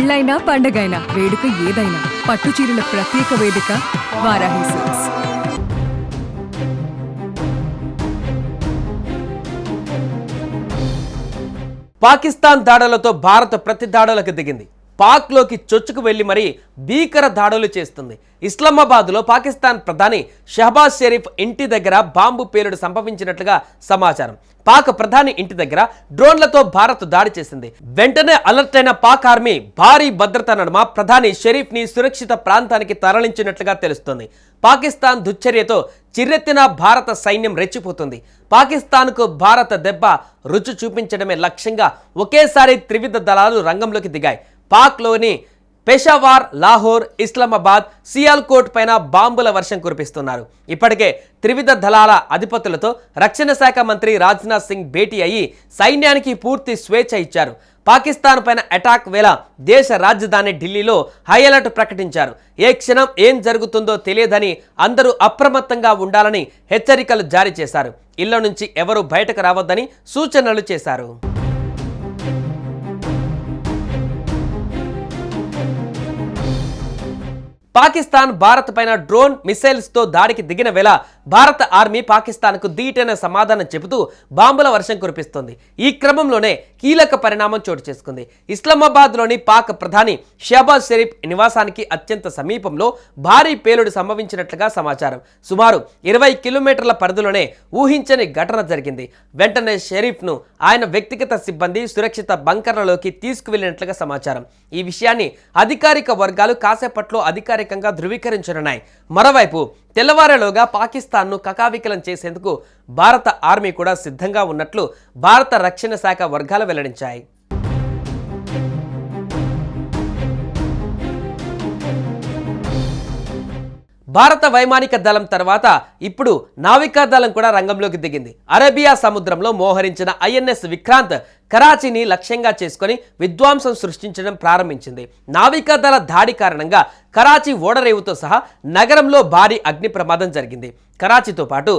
పెళ్ళైనా పండగైనా వేడుక ఏదైనా పట్టు చీరల ప్రత్యేక వేదిక వారాహి సిల్క్స్. పాకిస్తాన్ దాడులతో భారత్ ప్రతి దాడులకు దిగింది. పాక్లోకి చొచ్చుకు వెళ్ళి మరీ భీకర దాడులు చేస్తుంది. ఇస్లామాబాద్లో పాకిస్తాన్ ప్రధాని షహబాజ్ షరీఫ్ ఇంటి దగ్గర బాంబు పేలుడు సంభవించినట్లుగా సమాచారం. పాక్ ప్రధాని ఇంటి దగ్గర డ్రోన్లతో భారత్ దాడి చేసింది. వెంటనే అలర్ట్ అయిన పాక్ ఆర్మీ భారీ భద్రత నడుమ ప్రధాని షరీఫ్ని సురక్షిత ప్రాంతానికి తరలించినట్లుగా తెలుస్తోంది. పాకిస్తాన్ దుశ్చర్యతో చిర్రెత్తిన భారత సైన్యం రెచ్చిపోతుంది. పాకిస్తాన్కు భారత దెబ్బ రుచి చూపించడమే లక్ష్యంగా ఒకేసారి త్రివిధ దళాలు రంగంలోకి దిగాయి. పాక్లోని పెషావార్ లాహోర్ ఇస్లామాబాద్ సియాల్కోట్ పైన బాంబుల వర్షం కురిపిస్తున్నారు. ఇప్పటికే త్రివిధ దళాల అధిపతులతో రక్షణ శాఖ మంత్రి రాజ్నాథ్ సింగ్ భేటీ అయ్యి సైన్యానికి పూర్తి స్వేచ్ఛ ఇచ్చారు. పాకిస్తాన్ పైన అటాక్ వేళ దేశ రాజధాని ఢిల్లీలో హై అలర్ట్ ప్రకటించారు. ఏ క్షణం ఏం జరుగుతుందో తెలియదని అందరూ అప్రమత్తంగా ఉండాలని హెచ్చరికలు జారీ చేశారు. ఇళ్ళ నుంచి ఎవరూ బయటకు రావద్దని సూచనలు చేశారు. పాకిస్తాన్ భారత్ పైన డ్రోన్ మిసైల్స్తో దాడికి దిగిన వేళ భారత ఆర్మీ పాకిస్తాన్కు దీటైన సమాధానం చెబుతూ బాంబుల వర్షం కురిపిస్తోంది. ఈ క్రమంలోనే కీలక పరిణామం చోటు చేసుకుంది. ఇస్లామాబాద్లోని పాక్ ప్రధాని షహబాజ్ షరీఫ్ నివాసానికి అత్యంత సమీపంలో భారీ పేలుడు సంభవించినట్లుగా సమాచారం. సుమారు ఇరవై కిలోమీటర్ల పరిధిలోనే ఊహించని ఘటన జరిగింది. వెంటనే షరీఫ్ను ఆయన వ్యక్తిగత సిబ్బంది సురక్షిత బంకర్లలోకి తీసుకువెళ్ళినట్లుగా సమాచారం. ఈ విషయాన్ని అధికారిక వర్గాలు కాసేపట్లో అధికారికంగా ధృవీకరించనున్నాయి. మరోవైపు తెల్లవారేలోగా పాకిస్తాన్ను కకావికలం చేసేందుకు భారత ఆర్మీ కూడా సిద్ధంగా ఉన్నట్లు భారత రక్షణ శాఖ వర్గాలు వెల్లడించాయి. భారత వైమానిక దళం తర్వాత ఇప్పుడు నావికా దళం కూడా రంగంలోకి దిగింది. అరేబియా సముద్రంలో మోహరించిన ఐఎన్ఎస్ విక్రాంత్ కరాచీని లక్ష్యంగా చేసుకొని విధ్వంసం సృష్టించడం ప్రారంభించింది. నావికా దళ దాడి కారణంగా కరాచీ ఓడరేవుతో సహా నగరంలో భారీ అగ్ని ప్రమాదం జరిగింది. కరాచీతో పాటు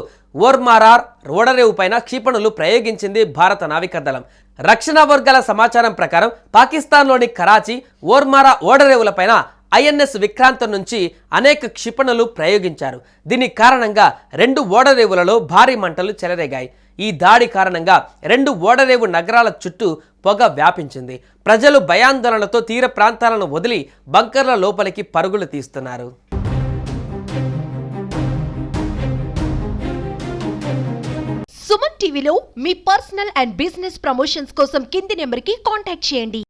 ఓర్మారార్ ఓడరేవు పైన క్షిపణులు ప్రయోగించింది భారత నావికా దళం. రక్షణ వర్గాల సమాచారం ప్రకారం పాకిస్తాన్లోని కరాచీ ఓర్మారా ఓడరేవులపైన ఐఎన్ఎస్ విక్రాంత్ నుంచి అనేక క్షిపణులు ప్రయోగించారు. దీని కారణంగా రెండు ఓడరేవులలో భారీ మంటలు చెలరేగాయి. ఈ దాడి కారణంగా రెండు ఓడరేవు నగరాల చుట్టూ పొగ వ్యాపించింది. ప్రజలు భయాందోళనలతో తీర ప్రాంతాలను వదిలి బంకర్ల లోపలికి పరుగులు తీస్తున్నారు. సుమన్ టీవీలో మీ పర్సనల్ అండ్ బిజినెస్ ప్రమోషన్స్ కోసం కింది నెంబర్కి కాంటాక్ట్ చేయండి.